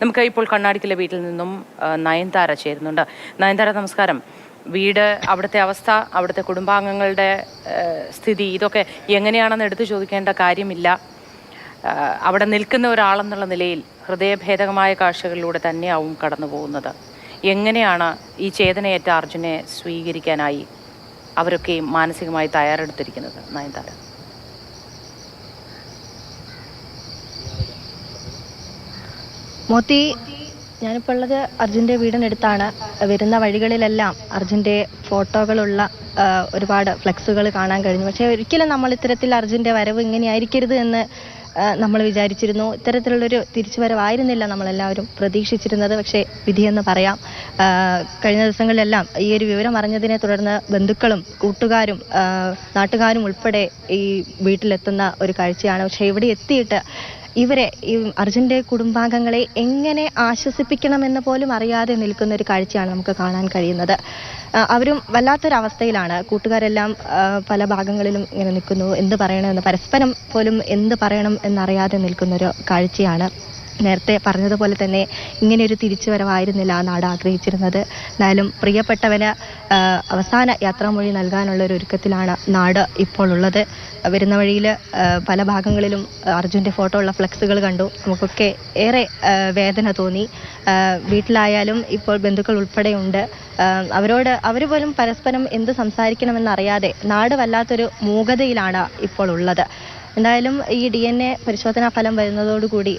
നമുക്ക് ഇപ്പോൾ കണ്ണാടിക്കലെ വീട്ടിൽ നിന്നും നയൻതാര ചേരുന്നുണ്ട്. നയൻതാര നമസ്കാരം. വീട് അവിടുത്തെ അവസ്ഥ അവിടുത്തെ കുടുംബാംഗങ്ങളുടെ സ്ഥിതി ഇതൊക്കെ എങ്ങനെയാണെന്ന് എടുത്തു ചോദിക്കേണ്ട കാര്യമില്ല. അവിടെ നിൽക്കുന്ന ഒരാളെന്നുള്ള നിലയിൽ ഹൃദയഭേദകമായ കാഴ്ചകളിലൂടെ തന്നെയാവും കടന്നു പോകുന്നത്. എങ്ങനെയാണ് ഈ ചേതനയേറ്റ അർജുനെ സ്വീകരിക്കാനായി അവരൊക്കെ മാനസികമായി തയ്യാറെടുത്തിരിക്കുന്നത് നയൻതാര? മോത്തി ഞാനിപ്പോൾ ഉള്ളത് അർജുന്റെ വീടിനടുത്താണ്. വരുന്ന വഴികളിലെല്ലാം അർജുന്റെ ഫോട്ടോകളുള്ള ഒരുപാട് ഫ്ലെക്സുകൾ കാണാൻ കഴിഞ്ഞു. പക്ഷേ ഒരിക്കലും നമ്മൾ ഇത്തരത്തിൽ അർജുന്റെ വരവ് ഇങ്ങനെയായിരിക്കരുത് എന്ന് നമ്മൾ വിചാരിച്ചിരുന്നു. ഇത്തരത്തിലുള്ളൊരു തിരിച്ചുവരവായിരുന്നില്ല നമ്മളെല്ലാവരും പ്രതീക്ഷിച്ചിരുന്നത്. പക്ഷേ വിധിയെന്ന് പറയാം. കഴിഞ്ഞ ദിവസങ്ങളിലെല്ലാം ഈ ഒരു വിവരം അറിഞ്ഞതിനെ തുടർന്ന് ബന്ധുക്കളും കൂട്ടുകാരും നാട്ടുകാരും ഉൾപ്പെടെ ഈ വീട്ടിലെത്തുന്ന ഒരു കാഴ്ചയാണ്. പക്ഷേ ഇവിടെ എത്തിയിട്ട് ഇവരെ ഈ അർജുന്റെ കുടുംബാംഗങ്ങളെ എങ്ങനെ ആശ്വസിപ്പിക്കണമെന്ന് പോലും അറിയാതെ നിൽക്കുന്ന ഒരു കാഴ്ചയാണ് നമുക്ക് കാണാൻ കഴിയുന്നത്. അവരും വല്ലാത്തൊരവസ്ഥയിലാണ്. കൂട്ടുകാരെല്ലാം പല ഭാഗങ്ങളിലും ഇങ്ങനെ നിൽക്കുന്നു. എന്ത് പറയണമെന്ന് പരസ്പരം പോലും എന്ത് പറയണം എന്നറിയാതെ നിൽക്കുന്നൊരു കാഴ്ചയാണ് നേരത്തെ പറഞ്ഞതുപോലെ തന്നെ ഇങ്ങനെ ഒരു തിരിച്ചുവരവായിരുന്നില്ല ആ നാട് ആഗ്രഹിച്ചിരുന്നത്. എന്നാലും പ്രിയപ്പെട്ടവന് അവസാന യാത്രാമൊഴി നൽകാനുള്ള ഒരു ഒരുക്കത്തിലാണ് നാട് ഇപ്പോൾ ഉള്ളത്. വരുന്ന വഴിയിൽ പല ഭാഗങ്ങളിലും അർജുന്റെ ഫോട്ടോ ഉള്ള ഫ്ലെക്സുകൾ കണ്ടു. നമുക്കൊക്കെ ഏറെ വേദന തോന്നി. വീട്ടിലായാലും ഇപ്പോൾ ബന്ധുക്കൾ ഉൾപ്പെടെയുണ്ട്. അവരോട് അവർ പോലും പരസ്പരം എന്ത് സംസാരിക്കണമെന്നറിയാതെ നാട് വല്ലാത്തൊരു മൂകതയിലാണ് ഇപ്പോൾ ഉള്ളത്. എന്തായാലും ഈ ഡി എൻ എ പരിശോധനാ ഫലം വരുന്നതോടുകൂടി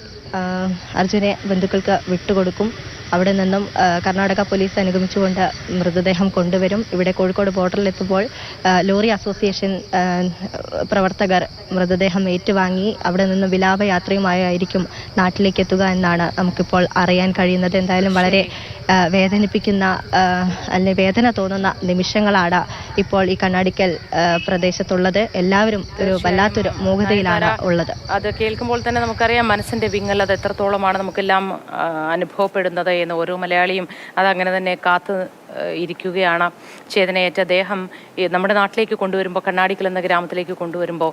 അർജുനെ ബന്ധുക്കൾക്ക് വിട്ടുകൊടുക്കും. അവിടെ നിന്നും കർണാടക പോലീസ് അനുഗമിച്ചുകൊണ്ട് മൃതദേഹം കൊണ്ടുവരും. ഇവിടെ കോഴിക്കോട് ബോർഡറിലെത്തുമ്പോൾ എത്തുമ്പോൾ ലോറി അസോസിയേഷൻ പ്രവർത്തകർ മൃതദേഹം ഏറ്റുവാങ്ങി. അവിടെ നിന്ന് വിലാപയാത്രയുമായിരിക്കും നാട്ടിലേക്ക് എത്തുക എന്നാണ് നമുക്കിപ്പോൾ അറിയാൻ കഴിയുന്നത്. എന്തായാലും വളരെ വേദനിപ്പിക്കുന്ന അല്ലെ വേദന തോന്നുന്ന നിമിഷങ്ങളാണ് ഇപ്പോൾ ഈ കണ്ണാടിക്കൽ പ്രദേശത്തുള്ളത്. എല്ലാവരും ഒരു വല്ലാത്തൊരു മൂകതയിലാണ് ഉള്ളത്. അത് കേൾക്കുമ്പോൾ തന്നെ നമുക്കറിയാം മനസ്സിന്റെ വിങ്ങൽ അത് എത്രത്തോളമാണ് നമുക്കെല്ലാം അനുഭവപ്പെടുന്നത് എന്ന് ഓരോ മലയാളിയും അതങ്ങനെ തന്നെ കാത്തു ഇരിക്കുകയാണ്. ചേതനയേറ്റ ദേഹം നമ്മുടെ നാട്ടിലേക്ക് കൊണ്ടുവരുമ്പോൾ കണ്ണാടിക്കൽ എന്ന ഗ്രാമത്തിലേക്ക് കൊണ്ടുവരുമ്പോൾ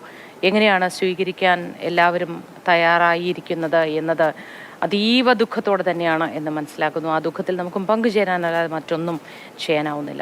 എങ്ങനെയാണ് സ്വീകരിക്കാൻ എല്ലാവരും തയ്യാറായിരിക്കുന്നത് എന്നത് അതീവ ദുഃഖത്തോടെ തന്നെയാണ് എന്ന് മനസ്സിലാക്കുന്നു. ആ ദുഃഖത്തിൽ നമുക്കും പങ്കുചേരാനല്ലാതെ മറ്റൊന്നും ചെയ്യാനാവുന്നില്ല.